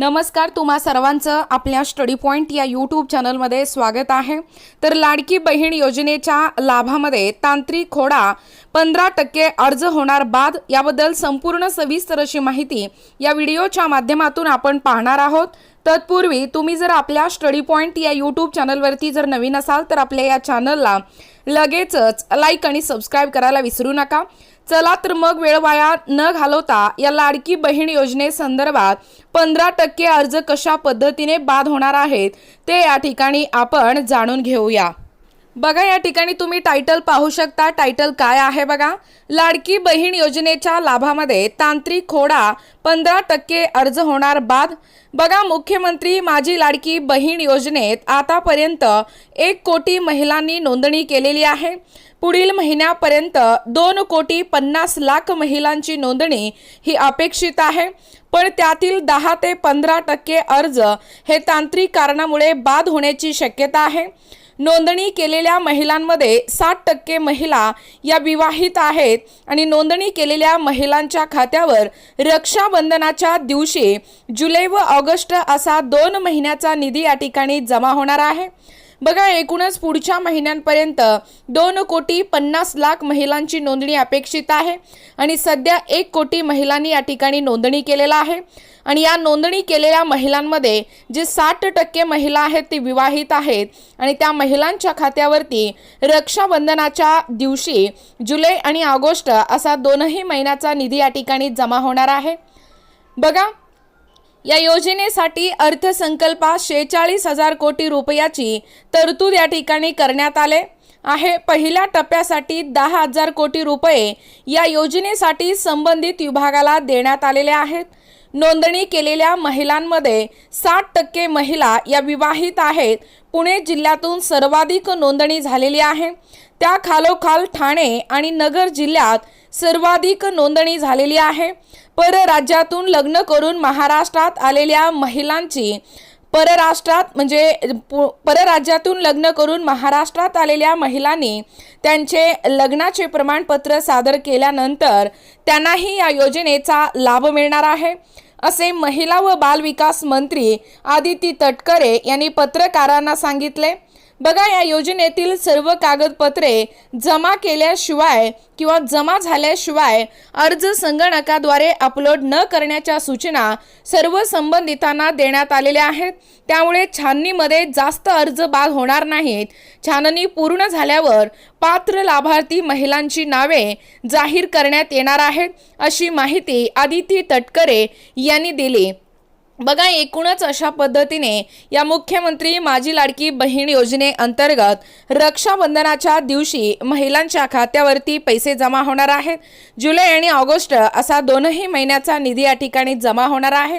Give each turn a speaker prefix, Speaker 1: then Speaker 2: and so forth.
Speaker 1: नमस्कार तुम्हा सर्वांचं आपल्या स्टडी पॉईंट या यूट्यूब चॅनलमध्ये स्वागत आहे. तर लाडकी बहीण योजनेच्या लाभामध्ये तांत्रिक खोडा पंधरा टक्के अर्ज होणार बाद याबद्दल संपूर्ण सविस्तर अशी माहिती या व्हिडिओच्या माध्यमातून आपण पाहणार आहोत. तत्पूर्वी तुम्ही जर आपल्या स्टडी पॉईंट या यूट्यूब चॅनलवरती जर नवीन असाल तर आपल्या या चॅनलला लगेचच लाईक आणि सबस्क्राईब करायला विसरू नका. चला तर मग वेळ वाया न घालवता या लाडकी बहीण योजनेसंदर्भात पंधरा टक्के अर्ज कशा पद्धतीने बाद होणार आहेत ते या ठिकाणी आपण जाणून घेऊया. बघा या ठिकाणी तुम्ही टायटल पाहू शकता. टायटल काय आहे बघा? लाडकी बहीण योजनेच्या लाभामध्ये तांत्रिक खोडा पंधरा टक्के अर्ज होणार बाद. बघा मुख्यमंत्री माझी लाडकी बहीण योजनेत आतापर्यंत एक कोटी महिलांनी नोंदणी केलेली आहे. पुढील महिन्यापर्यंत दोन कोटी पन्नास लाख महिलांची नोंदणी ही अपेक्षित आहे. पण त्यातील दहा ते पंधरा टक्के अर्ज हे तांत्रिक कारणामुळे बाद होण्याची शक्यता आहे. नोंदणी केलेल्या महिलांमध्ये साठ टक्के महिला या विवाहित आहेत आणि नोंदणी केलेल्या महिलांच्या खात्यावर रक्षाबंधनाच्या दिवशी जुलै व ऑगस्ट असा दोन महिन्याचा निधी या ठिकाणी जमा होणार आहे. बघा एकूणच पुढच्या महिन्यांपर्यंत दोन कोटी पन्नास लाख महिलांची नोंदणी अपेक्षित आहे आणि सध्या एक कोटी महिलांनी या ठिकाणी नोंदणी केलेला आहे. आणि या नोंदणी केलेल्या महिलांमध्ये जे साठ टक्के महिला आहेत ती विवाहित आहेत आणि त्या महिलांच्या खात्यावरती रक्षाबंधनाच्या दिवशी जुलै आणि ऑगस्ट असा दोनही महिन्याचा निधी या ठिकाणी जमा होणार आहे. बघा या योजनेसाठी अर्थसंकल्पात शेहेचाळीस हजार कोटी रुपयाची तरतूद या ठिकाणी करण्यात आले आहे. पहिल्या टप्प्यासाठी दहा हजार कोटी रुपये या योजनेसाठी संबंधित विभागाला देण्यात आलेले आहेत. नोंदणी केलेल्या महिलांमध्ये साठ टक्के महिला या विवाहित आहेत. पुणे जिल्ह्यातून सर्वाधिक नोंदणी झालेली आहे. त्या खालोखाल ठाणे आणि नगर जिल्ह्यात सर्वाधिक नोंदणी झालेली आहे. परराज्यातून लग्न करून महाराष्ट्रात आलेल्या महिलांची परराष्ट्रात म्हणजे पु- परराज्यातून लग्न करून महाराष्ट्रात आलेल्या महिलांनी त्यांचे लग्नाचे प्रमाणपत्र सादर केल्यानंतर त्यांनाही या योजनेचा लाभ मिळणार आहे. असे महिला व बालविकास मंत्री आदिती तटकरे यांनी पत्रकारांना सांगितले. बघा या योजनेतील सर्व कागदपत्रे जमा केल्याशिवाय किंवा जमा झाल्याशिवाय अर्ज संगणकाद्वारे अपलोड न करण्याच्या सूचना सर्व संबंधितांना देण्यात आलेल्या आहेत. त्यामुळे छाननीमध्ये जास्त अर्ज बाद होणार नाहीत. छाननी पूर्ण झाल्यावर पात्र लाभार्थी महिलांची नावे जाहीर करण्यात येणार आहेत अशी माहिती आदिती तटकरे यांनी दिली. बघा एकूणच अशा पद्धतीने या मुख्यमंत्री माझी लाडकी बहीण योजनेअंतर्गत रक्षाबंधनाच्या दिवशी महिलांच्या खात्यावरती पैसे जमा होणार आहेत. जुलै आणि ऑगस्ट असा दोनही महिन्याचा निधी या ठिकाणी जमा होणार आहे.